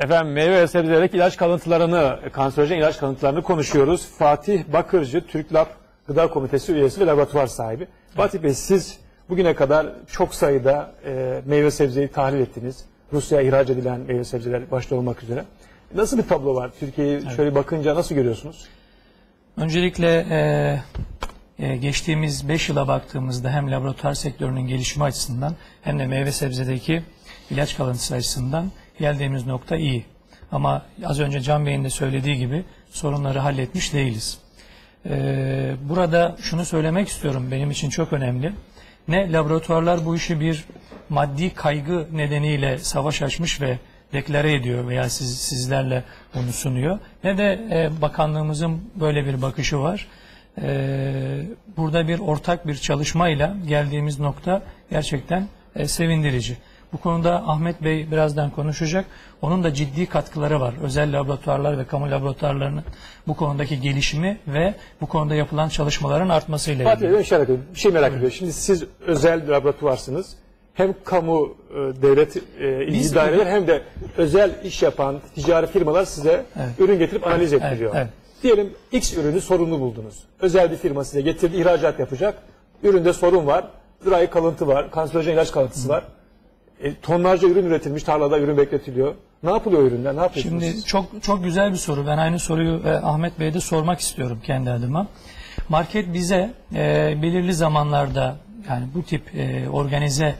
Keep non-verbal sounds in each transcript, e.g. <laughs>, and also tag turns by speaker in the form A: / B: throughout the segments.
A: Efendim meyve ve sebzelerdeki ilaç kalıntılarını, kanserojen ilaç kalıntılarını konuşuyoruz. Fatih Bakırcı, Türk Lab Gıda Komitesi üyesi ve laboratuvar sahibi. Fatih Bey siz bugüne kadar çok sayıda e, meyve sebzeyi tahlil ettiniz. Rusya'ya ihraç edilen meyve sebzeler başta olmak üzere. Nasıl bir tablo var? Türkiye'yi şöyle bakınca nasıl görüyorsunuz?
B: Öncelikle e, e, geçtiğimiz 5 yıla baktığımızda hem laboratuvar sektörünün gelişimi açısından hem de meyve sebzedeki ilaç kalıntısı açısından geldiğimiz nokta iyi. Ama az önce Can Bey'in de söylediği gibi sorunları halletmiş değiliz. E, burada şunu söylemek istiyorum benim için çok önemli. Ne laboratuvarlar bu işi bir maddi kaygı nedeniyle savaş açmış ve deklare ediyor veya siz, sizlerle bunu sunuyor. Ne de e, bakanlığımızın böyle bir bakışı var. E, burada bir ortak bir çalışmayla geldiğimiz nokta gerçekten e, sevindirici. Bu konuda Ahmet Bey birazdan konuşacak. Onun da ciddi katkıları var. Özel laboratuvarlar ve kamu laboratuvarlarının bu konudaki gelişimi ve bu konuda yapılan çalışmaların artmasıyla
A: Fatih
B: ilgili.
A: Bey ben şöyle yapayım, bir şey merak ediyorum. Şimdi siz özel laboratuvarsınız. Hem kamu, e, devlet e, ilgili
B: Biz-
A: daireler hem de özel iş yapan ticari firmalar size ürün getirip analiz ettiriyor.
B: evet.
A: Diyelim X ürünü sorunlu buldunuz. Özel bir firma size getirdi, ihracat yapacak. Üründe sorun var, dry kalıntı var, kanserojen ilaç kalıntısı var. E, tonlarca ürün üretilmiş, tarlada ürün bekletiliyor. Ne yapılıyor ürünler? Ne yapıyorsunuz?
B: Şimdi çok çok güzel bir soru. Ben aynı soruyu e, Ahmet Bey'e de sormak istiyorum kendi adıma. Market bize e, belirli zamanlarda yani bu tip e, organize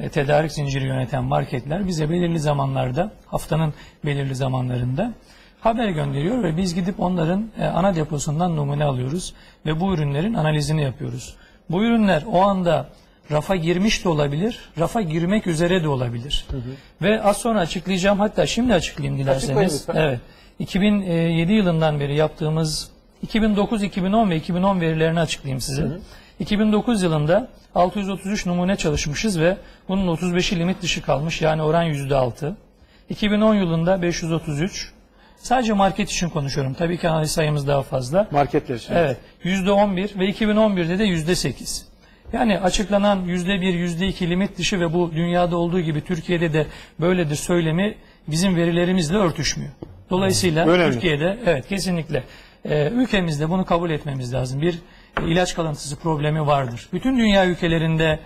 B: e, tedarik zinciri yöneten marketler bize belirli zamanlarda haftanın belirli zamanlarında haber gönderiyor ve biz gidip onların e, ana deposundan numune alıyoruz ve bu ürünlerin analizini yapıyoruz. Bu ürünler o anda rafa girmiş de olabilir, rafa girmek üzere de olabilir. Ve az sonra açıklayacağım hatta şimdi açıklayayım dilerseniz. Evet. 2007 yılından beri yaptığımız 2009, 2010 ve 2010 verilerini açıklayayım size. 2009 yılında 633 numune çalışmışız ve bunun 35'i limit dışı kalmış yani oran %6. 2010 yılında 533. Sadece market için konuşuyorum. Tabii ki analiz sayımız daha fazla.
A: Marketler için.
B: Evet. Yüzde 11 ve 2011'de de yüzde 8. Yani açıklanan yüzde 1, yüzde 2 limit dışı ve bu dünyada olduğu gibi Türkiye'de de böyledir söylemi bizim verilerimizle örtüşmüyor. Dolayısıyla
A: Önemli.
B: Türkiye'de evet kesinlikle e, ülkemizde bunu kabul etmemiz lazım. Bir ilaç kalıntısı problemi vardır. Bütün dünya ülkelerinde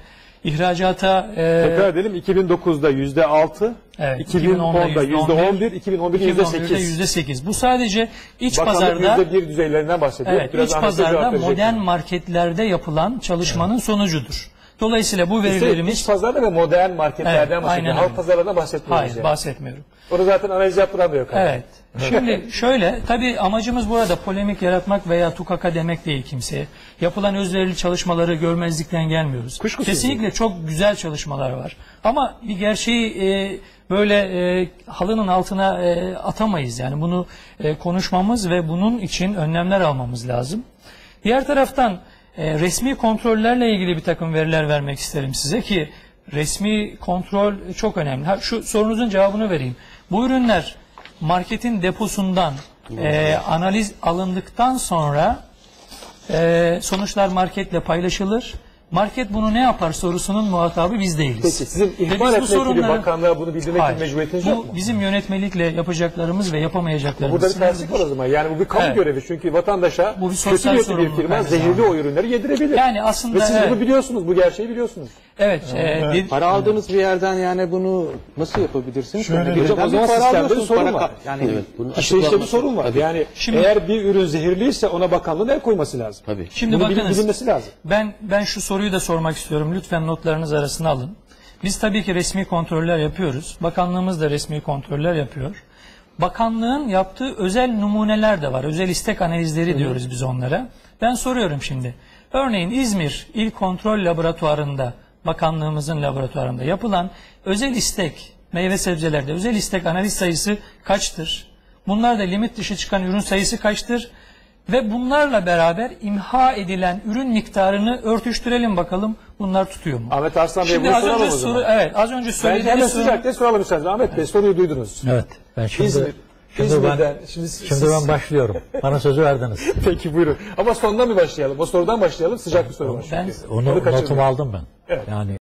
B: ihracata e,
A: Tekrar edelim 2009'da yüzde altı,
B: Evet,
A: 2010'da yüzde on bir, 2011'de yüzde
B: 2011'de
A: sekiz.
B: yüzde 8. Bu sadece iç
A: Bakanlık
B: pazarda
A: yüzde bir düzeylerinden bahsediyor.
B: Evet,
A: Biraz
B: iç pazarda modern marketlerde yapılan çalışmanın sonucudur. Dolayısıyla bu verilerimiz
A: İç pazarda ve modern marketlerden
B: Evet,
A: bahsediyor. Halk pazarlarından bahsetmiyoruz.
B: hayır
A: yani.
B: bahsetmiyorum.
A: Orada zaten analiz yaptıramıyor.
B: Evet. Şimdi <laughs> şöyle tabii amacımız burada polemik yaratmak veya tukaka demek değil kimseye. Yapılan özverili çalışmaları görmezlikten gelmiyoruz.
A: Kuşkusuz
B: Kesinlikle çok güzel çalışmalar var. Ama bir gerçeği e, böyle e, halının altına e, atamayız. Yani bunu e, konuşmamız ve bunun için önlemler almamız lazım. Diğer taraftan e, resmi kontrollerle ilgili bir takım veriler vermek isterim size ki resmi kontrol çok önemli. Ha, şu sorunuzun cevabını vereyim. Bu ürünler marketin deposundan e, analiz alındıktan sonra e, sonuçlar marketle paylaşılır. Market bunu ne yapar sorusunun muhatabı biz değiliz.
A: Peki sizin ihbar
B: bu
A: etmek
B: sorunları-
A: bakanlığa bunu bildirmek
B: Hayır.
A: mecburiyetiniz yok mu?
B: Bu bizim yönetmelikle yapacaklarımız ve yapamayacaklarımız.
A: Burada bir terslik var o zaman. Yani bu bir kamu
B: Evet.
A: görevi. Çünkü vatandaşa
B: Bu bir
A: kötü niyetli bir firma zehirli o ürünleri yedirebilir.
B: Yani aslında
A: Ve siz
B: evet.
A: bunu biliyorsunuz. Bu gerçeği biliyorsunuz.
B: Evet. e, de-
C: Para aldığınız bir yerden yani bunu nasıl yapabilirsiniz?
A: Şöyle
C: Yani
A: hocam, o zaman
C: bir para
A: sistemde
C: alıyorsunuz,
A: bir sorun
C: para
A: var.
C: ka- Yani
D: Evet, bunun
A: İşte işte bir
D: açıklanması-
A: sorun var.
D: Tabii,
A: Yani
B: Şimdi-
A: eğer bir ürün zehirliyse ona bakanlığın el koyması lazım.
D: tabii.
B: Şimdi
A: Bunu bilin-
B: bakınız.
A: bilinmesi lazım.
B: Ben ben şu soruyu da sormak istiyorum. Lütfen notlarınız arasına alın. Biz tabii ki resmi kontroller yapıyoruz. Bakanlığımız da resmi kontroller yapıyor. Bakanlığın yaptığı özel numuneler de var. Özel istek analizleri diyoruz biz onlara. Ben soruyorum şimdi. Örneğin İzmir İl Kontrol Laboratuvarında, bakanlığımızın laboratuvarında yapılan özel istek meyve sebzelerde özel istek analiz sayısı kaçtır? Bunlar da limit dışı çıkan ürün sayısı kaçtır? Ve bunlarla beraber imha edilen ürün miktarını örtüştürelim bakalım bunlar tutuyor mu?
A: Ahmet Arslan Bey
B: Şimdi
A: bunu
B: az
A: soralım
B: önce
A: o zaman.
B: soru evet az önce
A: Ben
B: söylediğiniz
A: hemen
B: soru
A: sıcak soralım isterseniz. Ahmet Bey soruyu duydunuz.
E: Evet. Ben şimdi
A: İzmir.
E: Şimdi
A: İzmir'den.
E: ben
A: Şimdi,
E: şimdi,
A: siz-
E: ben başlıyorum. Bana sözü verdiniz. <laughs>
A: Peki buyurun. Ama sondan bir başlayalım. O sorudan başlayalım. Sıcak bir soru.
B: Ben-.
E: Onu
A: kaçırmayın.
E: notumu aldım ben.
A: Evet.
E: Yani